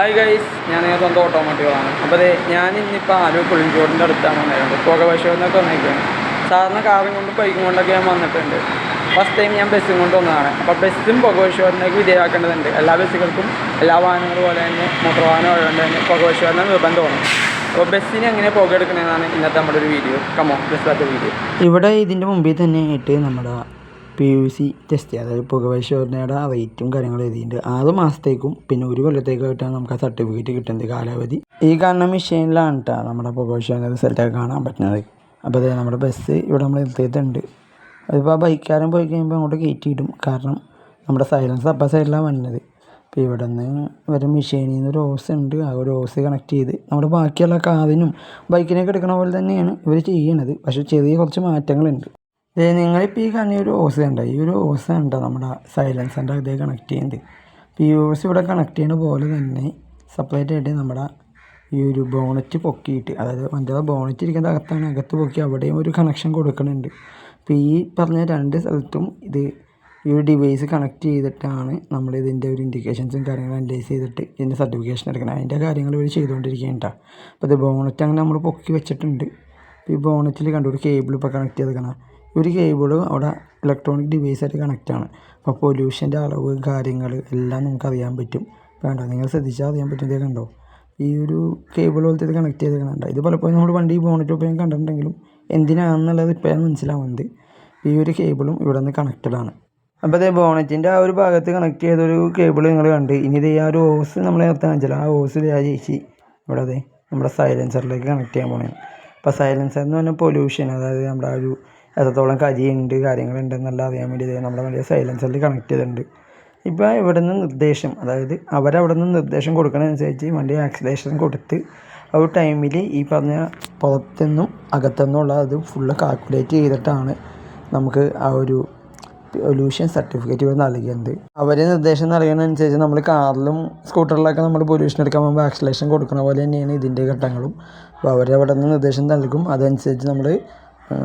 Hi guys ഞാൻ സ്വന്തം ഓട്ടോമാറ്റീവാണ്. അപ്പോൾ അതെ ഞാൻ ഇന്നിപ്പോൾ ആലോ പുളിഞ്ചോടിന്റെ അടുത്താണ് വന്നിട്ടുണ്ട് പുക എന്നൊക്കെ വന്നിരിക്കുകയാണ് സാധാരണ കാറും കൊണ്ട് ബൈക്കും കൊണ്ടൊക്കെ ഞാൻ വന്നിട്ടുണ്ട്. ഫസ്റ്റ് ടൈം ഞാൻ ബസ്സും കൊണ്ട് വന്നതാണ്. അപ്പോൾ ബസ്സും പുകവശോധനയ്ക്ക് വിധേയമാക്കേണ്ടതുണ്ട്. എല്ലാ ബസ്സുകൾക്കും എല്ലാ വാഹനങ്ങളും പോലെ തന്നെ മോട്ടോർ വാഹനം ഉള്ളതുകൊണ്ട് തന്നെ പുകവശോധന നിർബന്ധമാണ്. അപ്പോൾ ബസ്സിന് എങ്ങനെ പുക എടുക്കണമെന്നാണ് ഇന്നത്തെ നമ്മുടെ ഒരു വീഡിയോ കമോ ബസ്സിലത്തെ വീഡിയോ ഇവിടെ ഇതിന്റെ മുമ്പിൽ തന്നെ ആയിട്ട് നമ്മുടെ പി യു സി ടെസ്റ്റ് അതായത് പുകപരിശോധനയുടെ റേറ്റും കാര്യങ്ങളും എഴുതിയിട്ടുണ്ട്. ആറ് മാസത്തേക്കും പിന്നെ ഒരു കൊല്ലത്തേക്കായിട്ടാണ് നമുക്ക് ആ സർട്ടിഫിക്കറ്റ് കിട്ടുന്നത് കാലാവധി. ഈ കാണുന്ന മെഷീനിലാണ് കേട്ടോ നമ്മുടെ പുകപരിശോധന റിസൾട്ടൊക്കെ കാണാൻ പറ്റുന്നത്. അപ്പോൾ അതായത് നമ്മുടെ ബസ് ഇവിടെ നമ്മൾ എത്തിയിട്ടുണ്ട്. അതിപ്പോൾ ആ ബൈക്കാരൻ പോയി കഴിയുമ്പോൾ അങ്ങോട്ട് കയറ്റിയിടും കാരണം നമ്മുടെ സൈലൻസ് അപ്പം സൈഡിലാണ് വന്നത്. അപ്പോൾ ഇവിടെ നിന്ന് ഒരു മെഷീനിൽ നിന്ന് ഒരു ഓസ് ഉണ്ട്. ആ ഒരു ഓസ് കണക്ട് ചെയ്ത് നമ്മുടെ ബാക്കിയുള്ള കാറിനും ബൈക്കിനൊക്കെ എടുക്കണ പോലെ തന്നെയാണ് ഇവർ ചെയ്യണത്. പക്ഷേ ചെറിയ കുറച്ച് മാറ്റങ്ങളുണ്ട്. ഏ നിങ്ങളിപ്പോൾ ഈ കാണുന്ന ഒരു ഓസ് ഉണ്ട് ഈ ഒരു ഓസ് ഉണ്ട് നമ്മുടെ സൈലൻസറിന്റെ അതേ കണക്ട് ചെയ്യുന്നത് അപ്പോൾ ഈ ഓസ് ഇവിടെ കണക്ട് ചെയ്യുന്ന പോലെ തന്നെ സെപ്പറേറ്റ് ആയിട്ട് നമ്മുടെ ഈ ഒരു ബോണറ്റ് പൊക്കിയിട്ട് അതായത് വണ്ടിയുടെ ബോണറ്റ് ഇരിക്കുന്ന അകത്താണ് അകത്ത് പൊക്കി അവിടെയും ഒരു കണക്ഷൻ കൊടുക്കുന്നുണ്ട് അപ്പോൾ ഈ പറഞ്ഞ രണ്ട് സ്ഥലത്തും ഇത് ഈ ഒരു ഡിവൈസ് കണക്ട് ചെയ്തിട്ടാണ് നമ്മൾ ഇതിന്റെ ഒരു ഇൻഡിക്കേഷൻസും കാര്യങ്ങളും അനലൈസ് ചെയ്തിട്ട് ഇതിന്റെ സർട്ടിഫിക്കേഷൻ എടുക്കണം അതിന്റെ കാര്യങ്ങൾ ഇവർ ചെയ്തുകൊണ്ടിരിക്കുകയാണ് അപ്പോൾ ഇത് ബോണറ്റ് അങ്ങനെ നമ്മൾ പൊക്കി വെച്ചിട്ടുണ്ട്. ഈ ബോണറ്റിൽ കണ്ടു? ഒരു കേബിൾ ഇപ്പോൾ കണക്ട് ചെയ്തേക്കണം ഒരു കേബിൾ അവിടെ ഇലക്ട്രോണിക് ഡിവൈസായിട്ട് കണക്റ്റാണ് അപ്പോൾ പൊല്യൂഷന്റെ അളവ് കാര്യങ്ങൾ എല്ലാം നമുക്ക് അറിയാൻ പറ്റും. വേണ്ട നിങ്ങൾ ശ്രദ്ധിച്ചാൽ അറിയാൻ പറ്റും. കണ്ടോ? ഈ ഒരു കേബിൾ പോലത്തെ ഇത് കണക്ട് ചെയ്ത് കണ്ട? ഇത് പലപ്പോഴും നമ്മൾ വണ്ടി ബോണറ്റ് ഉപയോഗം കണ്ടിട്ടുണ്ടെങ്കിലും എന്തിനാണെന്നുള്ളത് ഇപ്പോഴാണ് മനസ്സിലാവുന്നത്. ഈ ഒരു കേബിളും ഇവിടെ നിന്ന് കണക്റ്റഡ് ആണ്. അപ്പോൾ അതേ ബോണറ്റിന്റെ ആ ഒരു ഭാഗത്ത് കണക്ട് ചെയ്തൊരു കേബിൾ നിങ്ങൾ കണ്ട്. ഇനി ഇത് ആ ഒരു ഓസ് നമ്മൾ നേരത്തെ കാണിച്ചാൽ ആ ഓസ് ആ ചേച്ചി ഇവിടെ അതെ നമ്മുടെ സൈലൻസറിലേക്ക് കണക്ട് ചെയ്യാൻ പോണേ അപ്പോൾ സൈലൻസർ എന്ന് പറഞ്ഞാൽ പൊല്യൂഷൻ അതായത് നമ്മുടെ ആ ഒരു എത്രത്തോളം കരിയുണ്ട് കാര്യങ്ങളുണ്ട് എന്നെല്ലാം അറിയാൻ വേണ്ടി നമ്മുടെ വണ്ടി സൈലൻസറിൽ കണക്ട് ചെയ്തിട്ടുണ്ട്. ഇപ്പോൾ ഇവിടെ നിന്ന് നിർദ്ദേശം അതായത് അവരവിടെ നിന്ന് നിർദ്ദേശം കൊടുക്കണതനുസരിച്ച് വണ്ടി ആക്സിലേഷൻ കൊടുത്ത് ആ ഒരു ടൈമിൽ ഈ പറഞ്ഞ പുറത്തുനിന്നും അകത്തുനിന്നുള്ള അത് ഫുള്ള് കാൽക്കുലേറ്റ് ചെയ്തിട്ടാണ് നമുക്ക് ആ ഒരു പൊല്യൂഷൻ സർട്ടിഫിക്കറ്റ് ഇവർ നൽകുന്നത് അവർ നിർദ്ദേശം നൽകുന്നതനുസരിച്ച് നമ്മൾ കാറിലും സ്കൂട്ടറിലൊക്കെ നമ്മൾ പൊല്യൂഷൻ എടുക്കാൻ പോകുമ്പോൾ ആക്സിലേഷൻ കൊടുക്കുന്ന പോലെ തന്നെയാണ് ഇതിന്റെ ഘട്ടങ്ങളും. അപ്പോൾ അവരവിടെ നിന്ന് നിർദ്ദേശം നൽകും. അതനുസരിച്ച് നമ്മൾ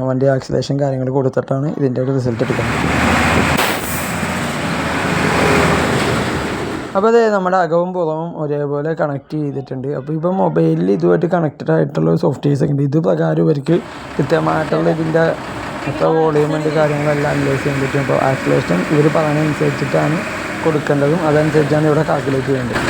വണ്ടി ആക്സിലേഷൻ കാര്യങ്ങൾ കൊടുത്തിട്ടാണ് ഇതിന്റെ ഒരു റിസൾട്ട് എടുക്കുന്നത്. അപ്പോൾ അതെ നമ്മുടെ അകവും പുറവും ഒരേപോലെ കണക്ട് ചെയ്തിട്ടുണ്ട്. അപ്പോൾ ഇപ്പോൾ മൊബൈലിൽ ഇതുമായിട്ട് കണക്റ്റഡ് ആയിട്ടുള്ള സോഫ്റ്റ്വെയർസ് ഒക്കെ ഉണ്ട്. ഇത് പ്രകാരം ഇവർക്ക് കൃത്യമായിട്ടുള്ള ഇതിന്റെ എത്ര വോളിയുമുണ്ട് കാര്യങ്ങളെല്ലാം അനലൈസ് ചെയ്യാൻ പറ്റും. അപ്പോൾ ആക്സിലേഷൻ ഇവർ പറയുന്നതനുസരിച്ചിട്ടാണ് കൊടുക്കേണ്ടതും. അതനുസരിച്ചാണ് ഇവിടെ കാൽക്കുലേറ്റ് ചെയ്യേണ്ടത്.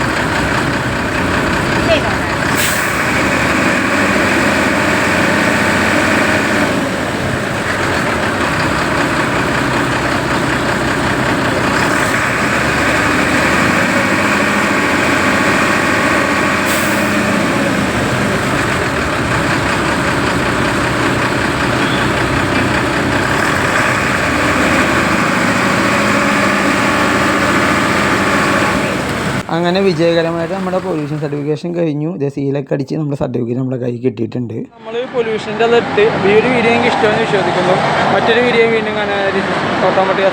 അങ്ങനെ വിജയകരമായിട്ട് നമ്മുടെ പൊല്യൂഷൻ സർട്ടിഫിക്കേഷൻ കഴിഞ്ഞു. ഇതേ സീലൊക്കെ അടിച്ച് നമ്മുടെ സർട്ടിഫിക്കറ്റ് നമ്മുടെ കൈ കിട്ടിയിട്ടുണ്ട്. നമ്മൾ പൊല്യൂഷന്റെ അതിട്ട് ഈ ഒരു വീഡിയോ എനിക്ക് ഇഷ്ടമെന്ന് വിശ്വസിക്കുന്നു. മറ്റൊരു വീഡിയോ വീണ്ടും കാണാൻ ഓട്ടോമാറ്റിക്